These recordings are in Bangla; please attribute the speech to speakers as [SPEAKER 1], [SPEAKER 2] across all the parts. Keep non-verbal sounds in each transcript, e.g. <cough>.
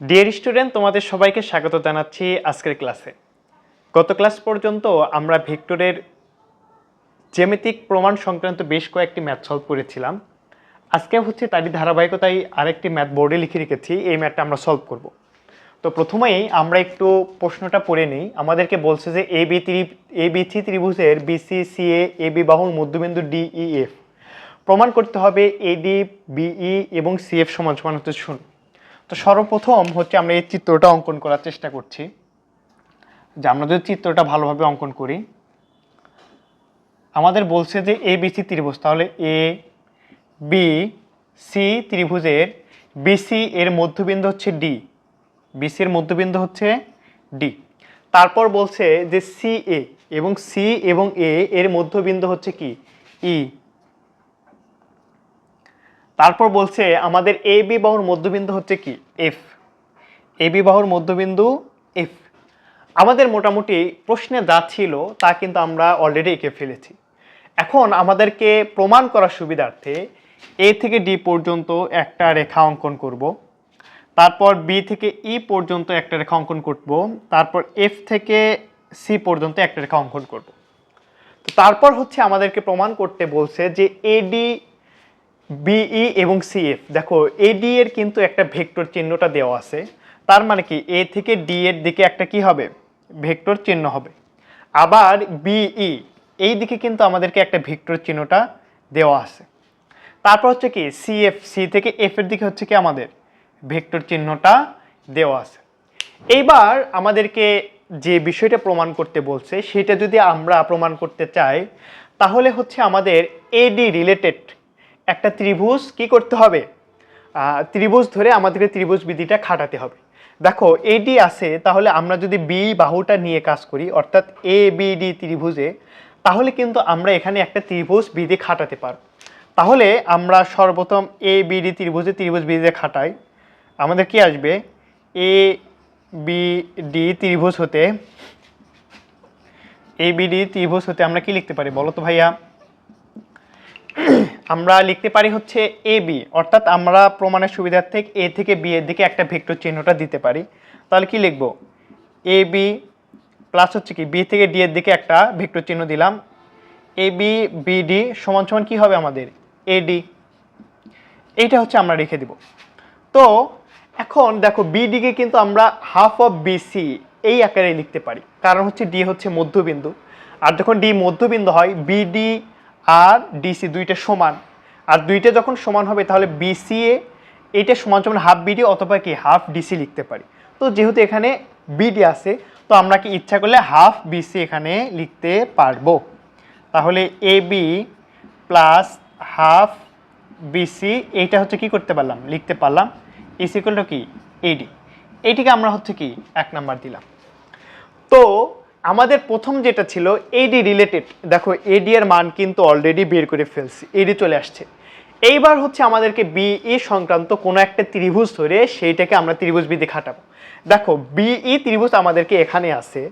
[SPEAKER 1] ডিয়ার স্টুডেন্ট তোমাদের সবাইকে স্বাগত জানাচ্ছি আজকের ক্লাসে। গত ক্লাস পর্যন্ত আমরা ভেক্টরের জ্যামিতিক প্রমাণ সংক্রান্ত বেশ কয়েকটি ম্যাথ সলভ করেছিলাম। আজকে হচ্ছে তারই ধারাবাহিকতায় আরেকটি ম্যাথ বোর্ডে লিখে রেখেছি, এই ম্যাথটা আমরা সলভ করব। তো প্রথমেই আমরা একটু প্রশ্নটা পড়ে নিই। আমাদেরকে বলছে যে এ, বি, ত্রি, এ, বি থ্রি ত্রিভুজের BC C A A, B বাহুর মধ্যবিন্দু ডি, ই, এফ। প্রমাণ করতে হবে এডি বিই এবং সিএফ সমান সমান হচ্ছে শূন্য। তো সর্বপ্রথম হচ্ছে আমরা এই চিত্রটা অঙ্কন করার চেষ্টা করছি। যে আমরা যদি চিত্রটা ভালোভাবে অঙ্কন করি। আমাদের বলছে যে এ বি সি ত্রিভুজ, তাহলে এ বি সি ত্রিভুজের বিসি এর মধ্যবিন্দু হচ্ছে ডি বিসি এর মধ্যবিন্দু হচ্ছে ডি তারপর বলছে যে সি এ এবং সি এবং এ এর মধ্যবিন্দু হচ্ছে কি? ই তারপর বলছে, আমাদের এ বি বাহুর মধ্যবিন্দু হচ্ছে কি? এফ। এ বি বাহুর মধ্যবিন্দু, এফ। আমাদের মোটামুটি প্রশ্নে যা ছিল, তা কিন্তু আমরা অলরেডি এঁকে ফেলেছি। এখন আমাদেরকে প্রমাণ করার সুবিধার্থে এ থেকে ডি পর্যন্ত একটা রেখা অঙ্কন করব। তারপর বি থেকে ই পর্যন্ত একটা রেখা অঙ্কন করব। তারপর এফ থেকে সি পর্যন্ত একটা রেখা অঙ্কন করব। তো তারপর হচ্ছে আমাদেরকে প্রমাণ করতে বলছে যে এডি বিই এবং সিএফ দেখো এডি এর কিন্তু একটা ভেক্টর চিহ্নটা দেওয়া আছে। তার মানে কি? এ থেকে ডি এর দিকে একটা কি হবে? ভেক্টর চিহ্ন হবে। আবার বিই এই দিকে কিন্তু আমাদেরকে একটা ভেক্টর চিহ্নটা দেওয়া আছে। তারপর হচ্ছে কি? সিএফ সি থেকে এফ এর দিকে হচ্ছে কি আমাদের? ভেক্টর চিহ্নটা দেওয়া আছে। এইবার আমাদেরকে যে বিষয়টা প্রমাণ করতে বলছে, সেটা যদি আমরা প্রমাণ করতে চাই, তাহলে হচ্ছে আমাদের এডি রিলেটেড একটা ত্রিভুজ কি করতে হবে? ত্রিভুজ ধরে আমাদেরকে ত্রিভুজ বিধিটা খাটাতে হবে। দেখো এডি আছে, তাহলে আমরা যদি বি বাহুটা নিয়ে কাজ করি, অর্থাৎ এ বি ডি ত্রিভুজে, তাহলে কিন্তু আমরা এখানে একটা ত্রিভুজ বিধি খাটাতে পারব। তাহলে আমরা সর্বপ্রথম এ বি ডি ত্রিভুজে ত্রিভুজ বিধিতে খাটাই। আমাদের কি আসবে? এ বি ডি ত্রিভুজ হতে এ বি ডি ত্রিভুজ হতে আমরা কি লিখতে পারি বলো তো ভাইয়া? আমরা লিখতে পারি হচ্ছে এ বি অর্থাৎ আমরা প্রমাণের সুবিধার্থে এ থেকে বি এর দিকে একটা ভেক্টর চিহ্নটা দিতে পারি। তাহলে কি লিখব? এ বি প্লাস হচ্ছে কি? বি থেকে ডি এর দিকে একটা ভেক্টর চিহ্ন দিলাম। এ বি বি ডি সমান সমান কি হবে আমাদের? এ ডি এইটা হচ্ছে আমরা রেখে দিব। তো এখন দেখো বিডিকে কিন্তু আমরা হাফ অফ বিসি এই আকারে লিখতে পারি। কারণ হচ্ছে ডি হচ্ছে মধ্যবিন্দু। আর যখন ডি মধ্যবিন্দু হয় বিডি আর ডিসি দুইটা সমান। আর দুইটা যখন সমান হবে, তাহলে বিসিএ এটা সমান সমান হাফ বিডি অথবা কি হাফ ডিসি লিখতে পারি। তো যেহেতু এখানে বিডি আছে, তো আমরা কি ইচ্ছা করলে হাফ বিসি এখানে লিখতে পারব। তাহলে A B plus half BC এইটা হচ্ছে কি করতে পারলাম? লিখতে পারলাম। ইস ইকুয়াল টু কি? এডি এইটিকে আমরা হচ্ছে কি? এক নাম্বার দিলাম। তো আমাদের প্রথম যেটা ছিল এডি রিলেটেড দেখো এডি এর মান কিন্তু অলরেডি বের করে ফেলছি এডি চলে আসছে। এইবার হচ্ছে আমাদেরকে বিই সংক্রান্ত কোনো একটা ত্রিভুজ ধরে সেইটাকে আমরা ত্রিভুজ বিধি খাটাবো। দেখো বিই ত্রিভুজ আমাদেরকে এখানে আছে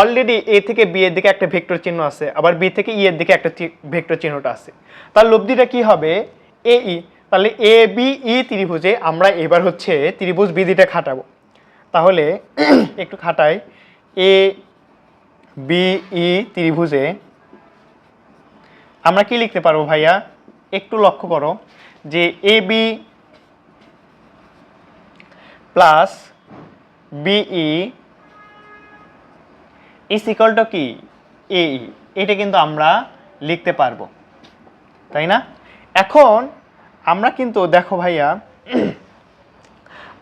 [SPEAKER 1] অলরেডি এ থেকে বি এর দিকে একটা ভেক্টর চিহ্ন আছে, আবার বি থেকে ই এর দিকে একটা ভেক্টর চিহ্নটা আছে। তার লব্ধিটা কি হবে? এ ই তাহলে এ বি ই ত্রিভুজে আমরা এবার হচ্ছে ত্রিভুজ বিধিটা খাটাবো। তাহলে <clears throat> একটু খাটাই এ বিই ত্রিভুজে। আমরা কি লিখতে পারব ভাইয়া? একটু লক্ষ্য করো যে A B plus BE is equal to কি? এই এটা কিন্তু আমরা লিখতে পারব। তাই না? এখন আমরা কিন্তু দেখো ভাইয়া,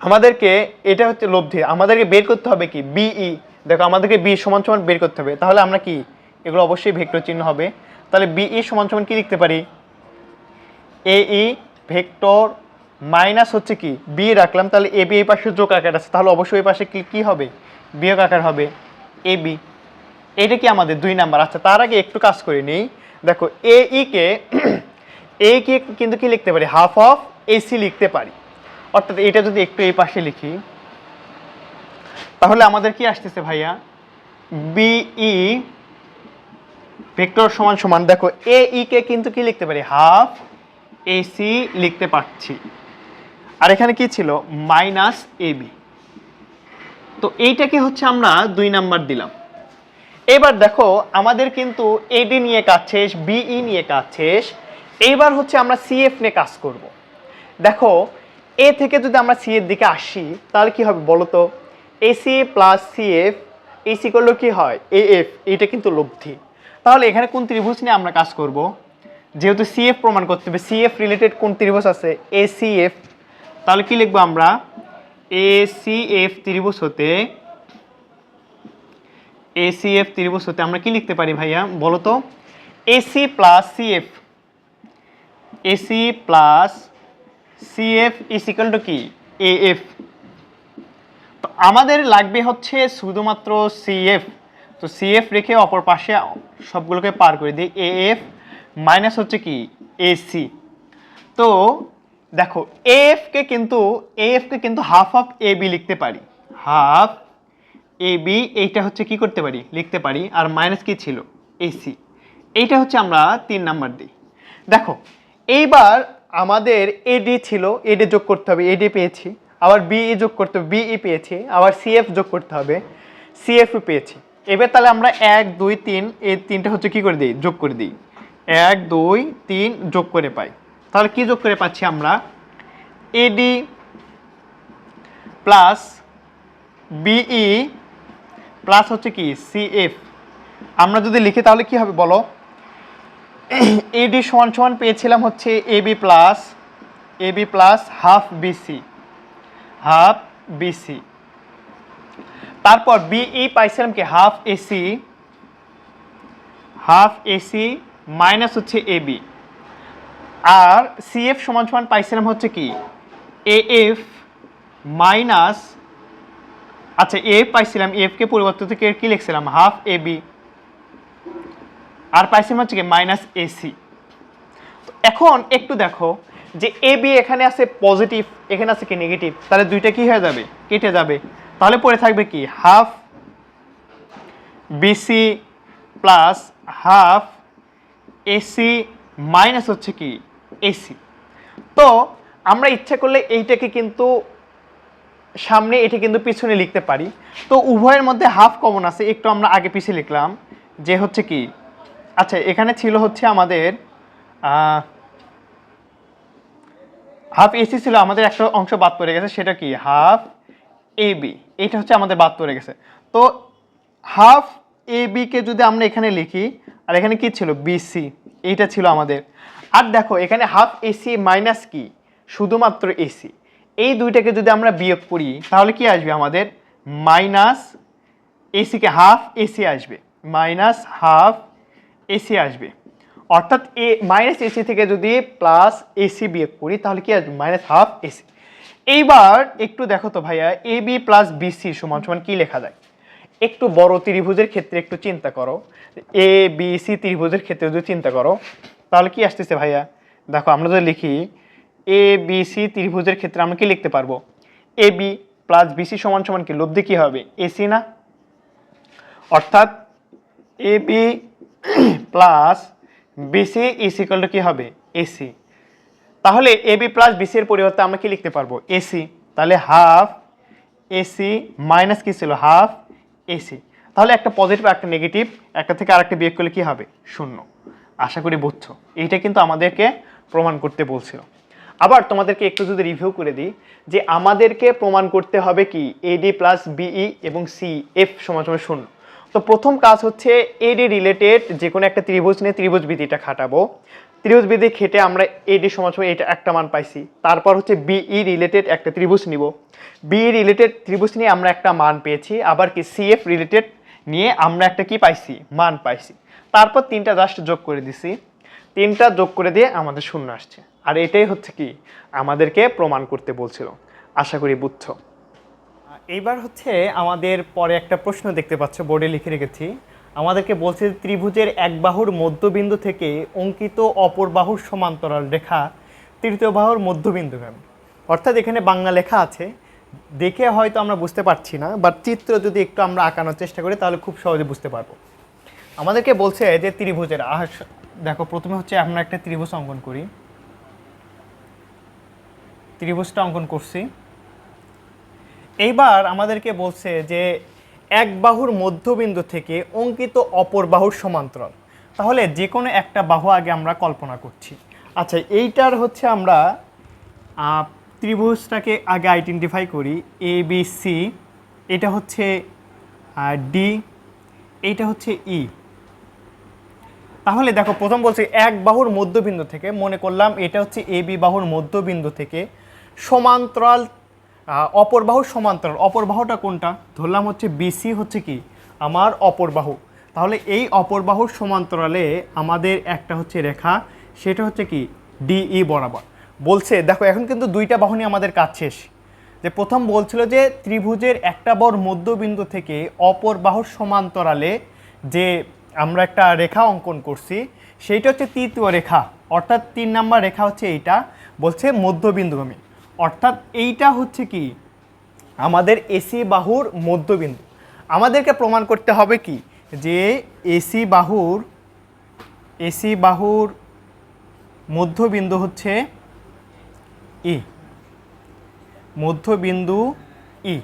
[SPEAKER 1] আমাদেরকে এটা হচ্ছে লব্ধি আমাদেরকে বের করতে হবে কি? বিই দেখো, আমাদেরকে বি সমান সমান বের করতে হবে। তাহলে আমরা কি? এগুলো অবশ্যই ভেক্টর চিহ্ন হবে। তাহলে বিই সমান সমান কী লিখতে পারি? এ ই ভেক্টর মাইনাস হচ্ছে কি? বি রাখলাম, তাহলে এ বি এই পাশে যোগ আকার আছে। তাহলে অবশ্যই এই পাশে কি, কী হবে? বিয়োগ আকার হবে এ বি এটা কি আমাদের? দুই নাম্বার। আচ্ছা তার আগে একটু কাজ করে নিই। দেখো এ ই কে এ কে কিন্তু কি লিখতে পারি? হাফ অফ এসি লিখতে পারি। অর্থাৎ এটা যদি একটু এই পাশে লিখি। তাহলে আমাদের কি আসতেছে ভাইয়া? বিই ভেক্টর সমান সমান। দেখো এ কে কিন্তু কি লিখতে পারি? হাফ এসি লিখতে পারছি। আর এখানে কি ছিল? মাইনাস এ বি তো এইটাকে হচ্ছে আমরা দুই নাম্বার দিলাম। এবার দেখো, আমাদের কিন্তু এডি নিয়ে কাজ শেষ বিই নিয়ে কাজ শেষ। এইবার হচ্ছে আমরা সিএফ নিয়ে কাজ করব। দেখো এ থেকে যদি আমরা সি এর দিকে আসি, তাহলে কি হবে বলো তো? এসি প্লাস সিএফ এসি করলে কি হয়? এ এফ এটা কিন্তু লব্ধি। তাহলে এখানে কোন ত্রিভুজ নিয়ে আমরা কাজ করব? যেহেতু সিএফ প্রমাণ করতে হবে সিএফ রিলেটেড কোন ত্রিভুজ আছে? এসিএফ তাহলে কি লিখব আমরা? এসিএফ ত্রিভুজ হতে এসিএফ ত্রিভুজ হতে আমরা কি লিখতে পারি ভাইয়া, বলো তো? AC plus C CF AC plus CF is equal to কি? এ তো আমাদের লাগবে হচ্ছে শুধুমাত্র সিএফ তো সিএফ রেখে অপর পাশে সবগুলোকে পার করে দিই। এ এফ মাইনাস হচ্ছে কি? এসি তো দেখো এএফ কে কিন্তু এএফ কে কিন্তু হাফ অফ এ বি লিখতে পারি। হাফ এ বি এইটা হচ্ছে কি করতে পারি? লিখতে পারি। আর মাইনাস কি ছিল? এসি এইটা হচ্ছে আমরা তিন নাম্বার দিই। দেখো, এইবার আমাদের এডি ছিল এডি যোগ করতে হবে এডি পেয়েছি। আবার বিই যোগ করতে হবে বিই পেয়েছি, আবার সিএফ যোগ করতে হবে সিএফ পেয়েছি। এবার তাহলে আমরা এক, দুই, তিন, এই তিনটা হচ্ছে কি করে দিই? যোগ করে দিই। এক, দুই, তিন যোগ করে পাই। তাহলে কি যোগ করে পাচ্ছি আমরা? এডি প্লাস বিই প্লাস হচ্ছে কি? সিএফ আমরা যদি লিখি তাহলে কি হবে বলো? এডি সমান সমান পেয়েছিলাম হচ্ছে AB plus AB plus half BC half BC তারপর বিই পাইছিলাম কি half AC half AC minus হচ্ছে এবি আর সিএফ সমান সমান পাইছিলাম হচ্ছে কি? এএফ মাইনাস আচ্ছা এফ পাইছিলাম এফকে পরিবর্তন থেকে কি লিখছিলাম? হাফ এবি আর পাইছিলাম হচ্ছে কি মাইনাস এসি এখন একটু দেখো যে এ বি এখানে আছে পজিটিভ এখানে আছে কি নেগেটিভ তাহলে দুইটা কি হয়ে যাবে? কেটে যাবে। তাহলে পড়ে থাকবে কি? Half BC plus half AC minus হচ্ছে কি? এসি তো আমরা ইচ্ছা করলে এইটাকে কিন্তু সামনে এটা কিন্তু পিছনে লিখতে পারি। তো উভয়ের মধ্যে হাফ কমন আছে, একটু আমরা আগে পিছিয়ে লিখলাম। যে হচ্ছে কি? আচ্ছা এখানে ছিল হচ্ছে আমাদের হাফ এসি ছিল আমাদের একটা অংশ বাদ পড়ে গেছে, সেটা কি? হাফ এ বি এটা হচ্ছে আমাদের বাদ পড়ে গেছে। তো হাফ এ কে যদি আমরা এখানে লিখি, আর এখানে কি ছিল? বিসি এইটা ছিল আমাদের। আর দেখো, এখানে হাফ এসি মাইনাস কি? শুধুমাত্র এসি এই দুইটাকে যদি আমরা বিয়োগ করি, তাহলে কি আসবে আমাদের? মাইনাস এসিকে হাফ এসি আসবে। মাইনাস হাফ এসি আসবে। অর্থাৎ এ মাইনাস এসি থেকে যদি প্লাস এসি বিয়োগ করি, তাহলে কি আসবে? মাইনাস হাফ এসি এইবার একটু দেখো তো ভাইয়া এ বি প্লাস বিসি সমান সমান কি লেখা যায়? একটু বড় ত্রিভুজের ক্ষেত্রে একটু চিন্তা করো। এ বি সি ত্রিভুজের ক্ষেত্রে যদি চিন্তা করো, তাহলে কি আসতেছে ভাইয়া? দেখো, আমরা যদি লিখি এ বি সি ত্রিভুজের ক্ষেত্রে আমরা কি লিখতে পারব? এ বি প্লাস বিসি সমান সমান কি? লব্ধি কী হবে? এসি না? অর্থাৎ A B plus BC is equal to কী হবে? এসি তাহলে এ বি প্লাস বিসি এর পরিবর্তে আমরা কি লিখতে পারব? এসি তাহলে হাফ এসি মাইনাস কী ছিল? হাফ এসি তাহলে একটা পজিটিভ একটা নেগেটিভ একটা থেকে আরেকটা বিয়োগ করলে কী হবে? শূন্য। আশা করি বুঝছ। এইটা কিন্তু আমাদেরকে প্রমাণ করতে বলছিল। আবার তোমাদেরকে একটু যদি রিভিউ করে দিই, যে আমাদেরকে প্রমাণ করতে হবে কি? এডি প্লাস বিই এবং সি এফ সমান সমান শূন্য। তো প্রথম কাজ হচ্ছে এডি রিলেটেড যে কোনো একটা ত্রিভুজ নিয়ে ত্রিভুজ বিধিটা খাটাবো। ত্রিভুজ বিধি খেটে আমরা এডি সমান এটা একটা মান পাইছি। তারপর হচ্ছে বিই রিলেটেড একটা ত্রিভুজ নিব। বিই রিলেটেড ত্রিভুজ নিয়ে আমরা একটা মান পেয়েছি, আবার কি সিএফ রিলেটেড নিয়ে আমরা একটা কি পাইছি? মান পাইছি। তারপর তিনটা জাস্ট যোগ করে দিছি। তিনটা যোগ করে দিয়ে আমাদের শূন্য আসছে। আর এটাই হচ্ছে কি? আমাদেরকে প্রমাণ করতে বলছিল। আশা করি বুঝছ। এইবার হচ্ছে আমাদের পরে একটা প্রশ্ন দেখতে পাচ্ছ, বোর্ডে লিখে রেখেছি। আমাদেরকে বলছে ত্রিভুজের এক বাহুর মধ্যবিন্দু থেকে অঙ্কিত অপর বাহুর সমান্তরাল রেখা তৃতীয় বাহুর মধ্যবিন্দুগামী অর্থাৎ এখানে বাংলা লেখা আছে। দেখে হয়তো আমরা বুঝতে পারছি না বাট চিত্র যদি একটু আমরা আঁকানোর চেষ্টা করি, তাহলে খুব সহজে বুঝতে পারব। আমাদেরকে বলছে যে ত্রিভুজের আহ দেখো, প্রথমে হচ্ছে আমরা একটা ত্রিভুজ অঙ্কন করি। ত্রিভুজটা অঙ্কন করছি। এইবার আমাদেরকে বলছে যে এক বাহুর মধ্যবিন্দু থেকে অঙ্কিত অপর বাহুর সমান্তরাল। তাহলে যে কোনো একটা বাহু আগে আমরা কল্পনা করছি। আচ্ছা এইটার হচ্ছে আমরা ত্রিভুজটাকে আগে আইডেন্টিফাই করি এ বি সি এটা হচ্ছে ডি এইটা হচ্ছে ই তাহলে দেখো, প্রথম বলছি এক বাহুর মধ্যবিন্দু থেকে, মনে করলাম এটা হচ্ছে এ বি বাহুর মধ্যবিন্দু থেকে সমান্তরাল অপর বাহুর সমান্তরাল। অপর বাহুটা কোনটা? ধরলাম হচ্ছে বিসি হচ্ছে কি? আমার অপর বাহু। তাহলে এই অপর বাহুর সমান্তরালে আমাদের একটা হচ্ছে রেখা, সেটা হচ্ছে কি? ডিই বরাবর। বলছে, দেখো, এখন কিন্তু দুইটা বাহু নিয়ে আমাদের কাজ শেষ। যে প্রথম বলছিল যে ত্রিভুজের একটা বর মধ্যবিন্দু থেকে অপর বাহুর সমান্তরালে যে আমরা একটা রেখা অঙ্কন করছি, সেইটা হচ্ছে তৃতীয় রেখা। অর্থাৎ তিন নাম্বার রেখা হচ্ছে এইটা। বলছে মধ্যবিন্দুগামী। অর্থাৎ এইটা হচ্ছে কি? আমাদের এসি বাহুর মধ্যবিন্দু। আমাদেরকে প্রমাণ করতে হবে কি? যে এসি বাহুর এসি বাহুর মধ্যবিন্দু হচ্ছে ই মধ্যবিন্দু ই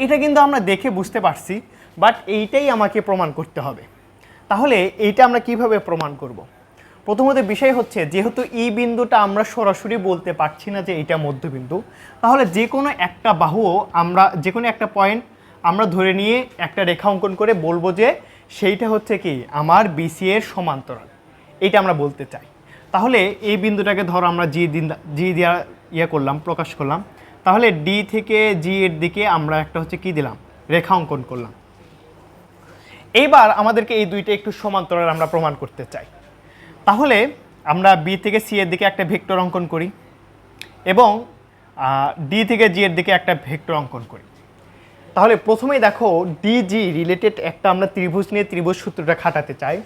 [SPEAKER 1] এটা কিন্তু আমরা দেখে বুঝতে পারছি বাট এইটাই আমাকে প্রমাণ করতে হবে। তাহলে এইটা আমরা কীভাবে প্রমাণ করব? প্রথমত বিষয় হচ্ছে, যেহেতু ই বিন্দুটা আমরা সরাসরি বলতে পারছি না যে এটা মধ্যবিন্দু, তাহলে যে কোনো একটা বাহু আমরা, যে কোনো একটা পয়েন্ট আমরা ধরে নিয়ে একটা রেখা অঙ্কন করে বলব যে সেইটা হচ্ছে কি, আমার বিসি এর সমান্তরাল। এটা আমরা বলতে চাই। তাহলে এই বিন্দুটাকে ধরো আমরা জি দিন জি দেওয়া ইয়ে করলাম, প্রকাশ করলাম। তাহলে ডি থেকে জি এর দিকে আমরা একটা হচ্ছে কি দিলাম, রেখা অঙ্কন করলাম। এইবার আমাদেরকে এই দুইটা একটু সমান্তরাল আমরা প্রমাণ করতে চাই। তাহলে আমরা বি থেকে সি এর দিকে একটা ভেক্টর অঙ্কন করি এবং ডি থেকে জি এর দিকে একটা ভেক্টর অঙ্কন করি। তাহলে প্রথমেই দেখো ডিজি রিলেটেড একটা আমরা ত্রিভুজ নিয়ে ত্রিভুজ সূত্রটা খাটাতে চাই।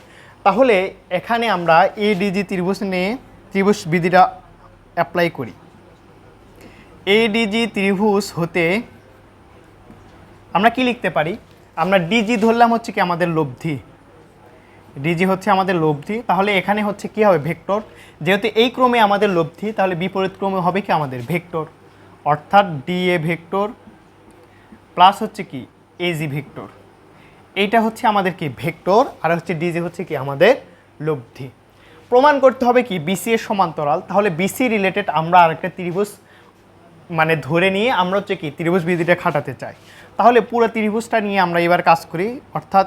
[SPEAKER 1] তাহলে এখানে আমরা এ ডিজি ত্রিভুজ নিয়ে ত্রিভুজ বিধিটা অ্যাপ্লাই করি। এডিজি ত্রিভুজ হতে আমরা কি লিখতে পারি? আমরা ডিজি ধরলাম হচ্ছে কি আমাদের লব্ধি। ডিজি হচ্ছে আমাদের লব্ধি, তাহলে এখানে হচ্ছে কি হবে? ভেক্টর। যেহেতু এই ক্রমে আমাদের লব্ধি, তাহলে বিপরীত ক্রমে হবে কি? আমাদের ভেক্টর। অর্থাৎ ডি এ ভেক্টর প্লাস হচ্ছে কি? AG vector. এইটা হচ্ছে আমাদের কি? ভেক্টর। আর হচ্ছে ডিজি হচ্ছে কি? আমাদের লব্ধি। প্রমাণ করতে হবে কি? বিসি এর সমান্তরাল। তাহলে বিসি রিলেটেড আমরা আরেকটা ত্রিভুজ মানে ধরে নিয়ে আমরা হচ্ছে কি? ত্রিভুজ বিধিটা খাটাতে চাই। তাহলে পুরো ত্রিভুজটা নিয়ে আমরা এবার কাজ করি। অর্থাৎ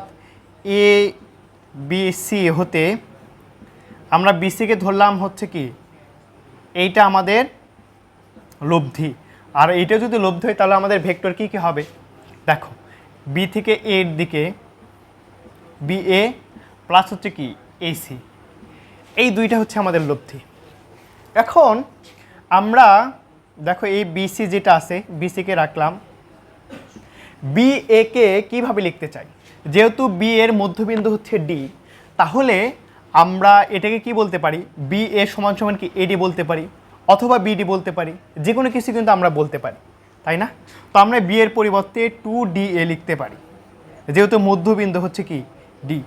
[SPEAKER 1] এ বি সি হতে আমরা বিসিকে ধরলাম হচ্ছে কি? এইটা আমাদের লব্ধি। আর এইটা যদি লব্ধি হয়, তাহলে আমাদের ভেক্টর কি কি হবে? দেখো বি থেকে এর দিকে বি এ প্লাস হচ্ছে কি এসি এই দুইটা হচ্ছে আমাদের লব্ধি। এখন আমরা, দেখো এই বিসি যেটা আছে বিসিকে রাখলাম। বি এ কে কীভাবে লিখতে চাই? যেহেতু বি এর মধ্যবিন্দু হচ্ছে ডি তাহলে আমরা এটাকে কি বলতে পারি? বি এ সমান সমান কি এডি বলতে পারি অথবা বিডি বলতে পারি? যে কোনো কিছু কিন্তু আমরা বলতে পারি, তাই না? তো আমরা বি এর পরিবর্তে টু ডি এ লিখতে পারি। যেহেতু মধ্যবিন্দু হচ্ছে কি? ডি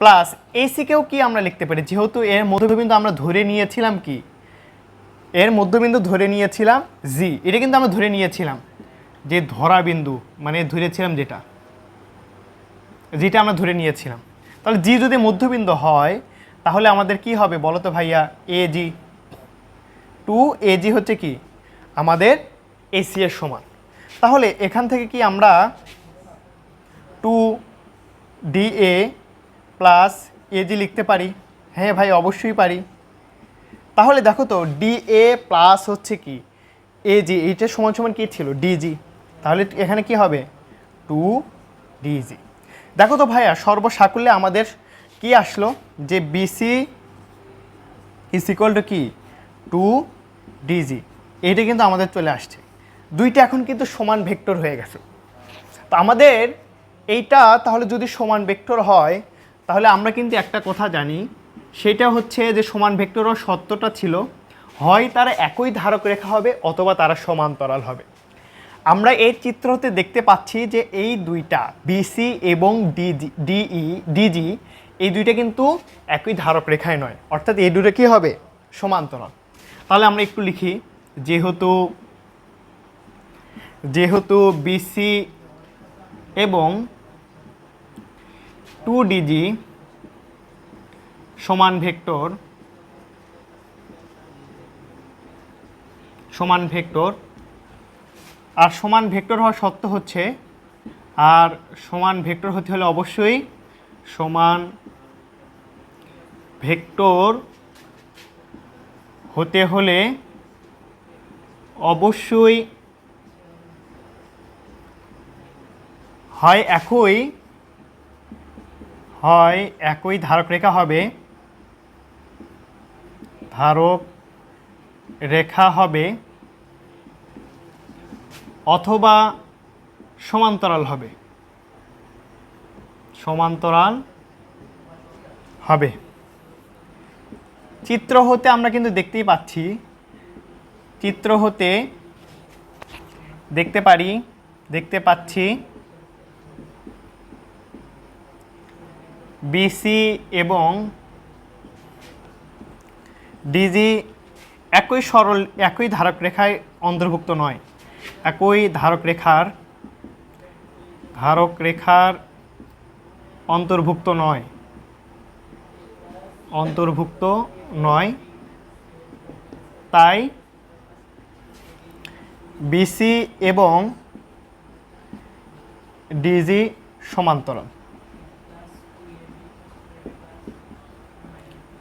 [SPEAKER 1] প্লাস এসিকেও কি আমরা লিখতে পারি? যেহেতু এর মধ্যবিন্দু আমরা ধরে নিয়েছিলাম কি? এর মধ্যবিন্দু ধরে নিয়েছিলাম জি এটা কিন্তু আমরা ধরে নিয়েছিলাম। যে ধরা বিন্দু মানে ধরেছিলাম যেটা। যেটা আমরা ধরে নিয়েছিলাম। তাহলে জি যদি মধ্যবিন্দু হয়, তাহলে আমাদের কি হবে বলো তো ভাইয়া? এ জি টু এ জি হচ্ছে কি? আমাদের এসি এর সমান। তাহলে এখান থেকে কি আমরা two D A plus AG লিখতে পারি? হ্যাঁ ভাই, অবশ্যই পারি। তাহলে দেখো তো ডি এ প্লাস হচ্ছে কি? এ জি এইটা সমান সমান কি ছিল? ডিজি তাহলে এখানে কি হবে? টু ডিজি দেখো তো ভাইয়া, সর্বসাকুল্যে আমাদের কি আসলো? যে বিসি ইজ ইকুয়াল টু কি? টু ডিজি এইটা কিন্তু আমাদের চলে আসছে। দুইটা এখন কিন্তু সমান ভেক্টর হয়ে গেছে। তো আমাদের এইটা তাহলে যদি সমান ভেক্টর হয়, তাহলে আমরা কিন্তু একটা কথা জানি। সেটা হচ্ছে যে সমান ভেক্টরের সত্যটা ছিল, হয় তারা একই ধারক রেখা হবে অথবা তারা সমান্তরাল হবে। আমরা এই চিত্রতে দেখতে পাচ্ছি যে এই দুইটা বিসি এবং ডিজি ডিই ডিজি এই দুইটা কিন্তু একই ধারক রেখায় নয়। অর্থাৎ এই দুটো কী হবে? সমান্তরাল। তাহলে আমরা একটু লিখি, যেহেতু যেহেতু বিসি এবং টু ডিজি সমান ভেক্টর সমান ভেক্টর আর সমান ভেক্টর হওয়ার সত্য হচ্ছে, আর সমান ভেক্টর হতে হলে অবশ্যই সমান ভেক্টর হতে হলে অবশ্যই হয় একই হয় একই ধারক রেখা হবে, ধারক রেখা হবে অথবা সমান্তরাল হবে। সমান্তরাল হবে। চিত্র হতে আমরা কিন্তু দেখতেই পাচ্ছি, চিত্র হতে দেখতে পারি, দেখতে পাচ্ছি বিসি এবং ডিজি একই সরল, একই ধারক রেখায় অন্তর্ভুক্ত নয়। একই ধারক রেখার ধারক রেখার অন্তর্ভুক্ত নয়। অন্তর্ভুক্ত নয়। তাই বিসি এবং ডিজি সমান্তরাল।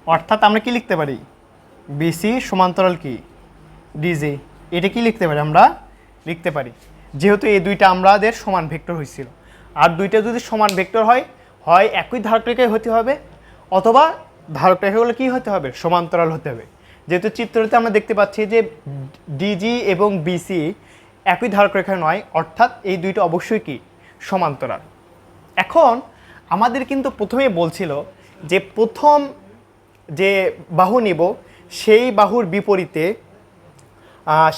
[SPEAKER 1] অর্থাৎ আমরা কি লিখতে পারি? বিসি সমান্তরাল কি? ডিজি এটা কি লিখতে পারি আমরা? লিখতে পারি। যেহেতু এই দুইটা আমাদের সমান ভেক্টর হয়েছিল আর দুইটা যদি সমান ভেক্টর হয় হয় একই ধারক রেখায় হতে হবে, অথবা ধারক রেখাগুলো কি হতে হবে? সমান্তরাল হতে হবে। যেহেতু চিত্রতে আমরা দেখতে পাচ্ছি যে ডিজি এবং বিসি একই ধারক রেখা নয়, অর্থাৎ এই দুইটা অবশ্যই কি? সমান্তরাল। এখন আমাদের কিন্তু প্রথমেই বলছিল যে প্রথম যে বাহু নিব, সেই বাহুর বিপরীতে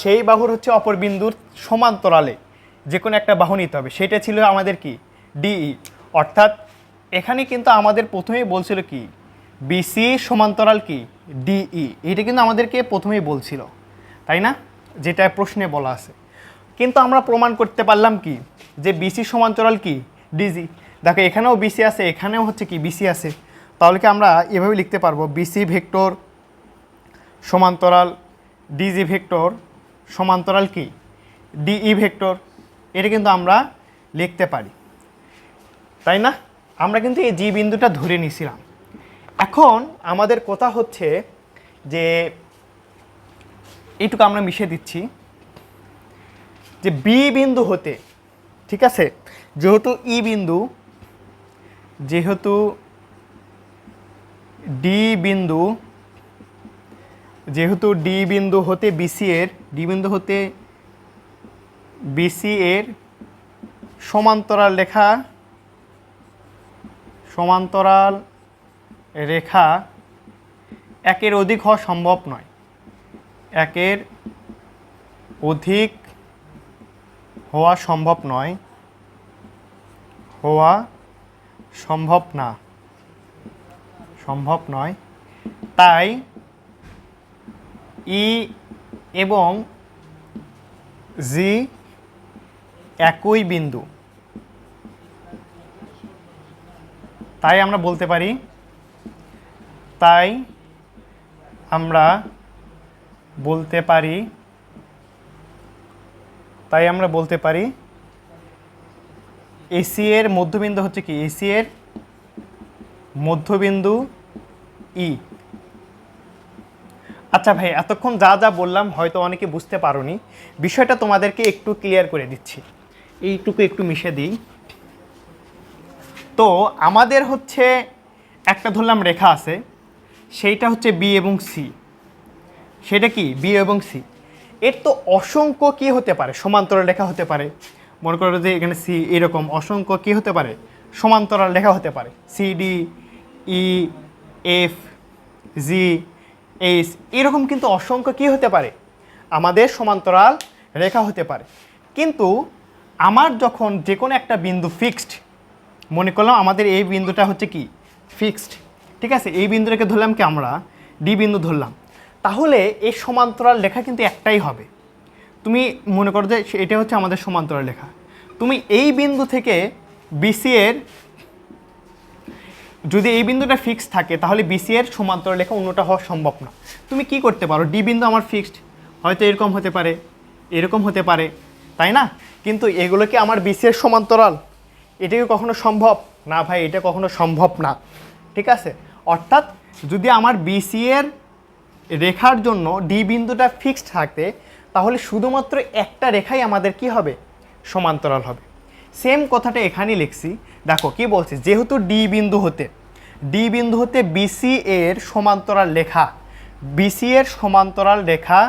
[SPEAKER 1] সেই বাহুর হচ্ছে অপর বিন্দুর সমান্তরালে যে কোনো একটা বাহু নিতে হবে। সেটা ছিল আমাদের কি? ডিই অর্থাৎ এখানে কিন্তু আমাদের প্রথমেই বলছিল কি? বিসি সমান্তরাল কি? ডিই এটা কিন্তু আমাদেরকে প্রথমেই বলছিল। তাই না? যেটা প্রশ্নে বলা আছে। কিন্তু আমরা প্রমাণ করতে পারলাম কি? যে বিসি সমান্তরাল কি? ডিজি দেখো, এখানেও বিসি আছে, এখানেও হচ্ছে কি? বিসি আছে। তাহলে কি আমরা এভাবে লিখতে পারব? বিসি ভেক্টর সমান্তরাল ডিজি ভেক্টর সমান্তরাল কি? ডিই ভেক্টর এটা কিন্তু আমরা লিখতে পারি। তাই না? আমরা কিন্তু এই জি বিন্দুটা ধরে নিছিলাম এখন আমাদের কথা হচ্ছে যে এইটুকু আমরা মিশিয়ে দিচ্ছি যে বি বিন্দু হতে, ঠিক আছে? যেহেতু ই বিন্দু, যেহেতু ডি বিন্দু যেহেতু ডি বিন্দু হতে বিসি এর ডি বিন্দু হতে বিসি এর সমান্তরাল রেখা সমান্তরাল রেখা একের অধিক হওয়া সম্ভব নয়। একের অধিক হওয়া সম্ভব নয়। হওয়া সম্ভব না। সম্ভব নয়। তাই ই এবং জি একই বিন্দু। তাই আমরা বলতে পারি, তাই আমরা বলতে পারি, তাই আমরা বলতে পারি এসি এর মধ্যবিন্দু হচ্ছে কি? এসি এর মধ্যবিন্দু ই। আচ্ছা ভাই, এতক্ষণ যা যা বললাম হয়তো অনেকে বুঝতে পারোনি। বিষয়টা তোমাদেরকে একটু ক্লিয়ার করে দিচ্ছি। এইটুকু একটু মিশে দিই। তো আমাদের হচ্ছে একটা ধরলাম রেখা আছে, সেইটা হচ্ছে বি এবং সি সেটা কি? বি এবং সি এর তো অসংখ্য কি হতে পারে? সমান্তরাল রেখা হতে পারে। মনে করো যে এখানে সি এরকম, অসংখ্য কি হতে পারে? সমান্তরাল রেখা হতে পারে। C D E F G H এরকম কিন্তু অসংখ্য কি হতে পারে? আমাদের সমান্তরাল রেখা হতে পারে। কিন্তু আমার যখন যে কোনো একটা বিন্দু ফিক্সড মনে করলাম আমাদের এই বিন্দুটা হচ্ছে কি? ফিক্সড ঠিক আছে? এই বিন্দুটাকে ধরলাম কি আমরা? ডি বিন্দু ধরলাম। তাহলে এই সমান্তরাল লেখা কিন্তু একটাই হবে। তুমি মনে করো যে এটা হচ্ছে আমাদের সমান্তরাল লেখা তুমি এই বিন্দু থেকে বিসি এর যদি এই বিন্দুটা ফিক্স থাকে, তাহলে বিসি এর সমান্তরাল রেখা অন্যটা হওয়া সম্ভব না। তুমি কি করতে পারো? ডি বিন্দু আমার ফিক্সড হয়তো এরকম হতে পারে, এরকম হতে পারে, তাই না? কিন্তু এগুলো কি আমার বিসি এর সমান্তরাল? এটা কি কখনো সম্ভব? না ভাই, এটা কখনো সম্ভব না। ঠিক আছে? অর্থাৎ যদি আমার বিসি এর রেখার জন্য ডি বিন্দুটা ফিক্সড থাকে, তাহলে শুধুমাত্র একটা রেখাই আমাদের কি হবে? সমান্তরাল হবে। সেম কথাটা এখানেই লিখছি। দেখো, কি বলছি? যেহেতু ডি বিন্দু হতে ডি বিন্দু হতে বিসি এর সমান্তরাল রেখা বিসি এর সমান্তরাল রেখা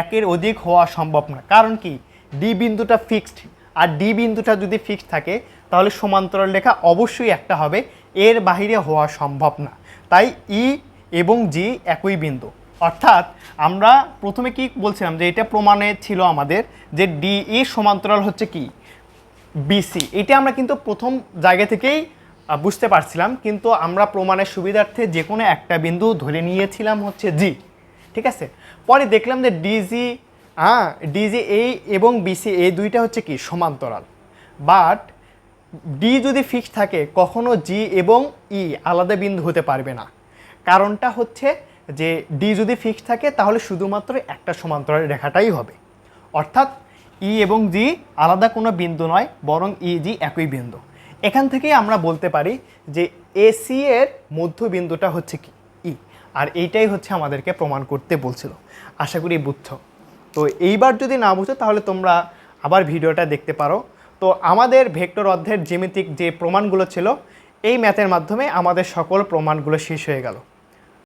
[SPEAKER 1] একের অধিক হওয়া সম্ভব না। কারণ কি? ডি বিন্দুটা ফিক্সড আর ডি বিন্দুটা যদি ফিক্সড থাকে, তাহলে সমান্তরাল রেখা অবশ্যই একটা হবে, এর বাহিরে হওয়া সম্ভব না। তাই ই এবং জি একই বিন্দু। অর্থাৎ আমরা প্রথমে কি বলছিলাম? যে এটা প্রমাণে ছিল আমাদের যে ডি ই সমান্তরাল হচ্ছে কি? বিসি এটা আমরা কিন্তু প্রথম জায়গা থেকেই বুঝতে পারছিলাম, কিন্তু আমরা প্রমাণের সুবিধার্থে যে কোনো একটা বিন্দু ধরে নিয়েছিলাম হচ্ছে জি ঠিক আছে? পরে দেখলাম যে ডিজি হ্যাঁ ডিজি এই এবং বিসি এই দুইটা হচ্ছে কি? সমান্তরাল। বাট ডি যদি ফিক্স থাকে, কখনো জি এবং ই আলাদা বিন্দু হতে পারবে না। কারণটা হচ্ছে যে ডি যদি ফিক্স থাকে, তাহলে শুধুমাত্র একটা সমান্তরাল রেখাটাই হবে। অর্থাৎ ই এবং জি আলাদা কোনো বিন্দু নয়, বরং ই, জি একই বিন্দু। এখান থেকেই আমরা বলতে পারি যে এসি এর মধ্যবিন্দুটা হচ্ছে কি? ই। আর এইটাই হচ্ছে আমাদেরকে প্রমাণ করতে বলছিল। আশা করি বুঝছ। তো এইবার যদি না বুঝো, তাহলে তোমরা আবার ভিডিওটা দেখতে পারো। তো আমাদের ভেক্টর অধ্যায়ের জ্যামিতিক যে প্রমাণগুলো ছিল, এই ম্যাথের মাধ্যমে আমাদের সকল প্রমাণগুলো শেষ হয়ে গেল।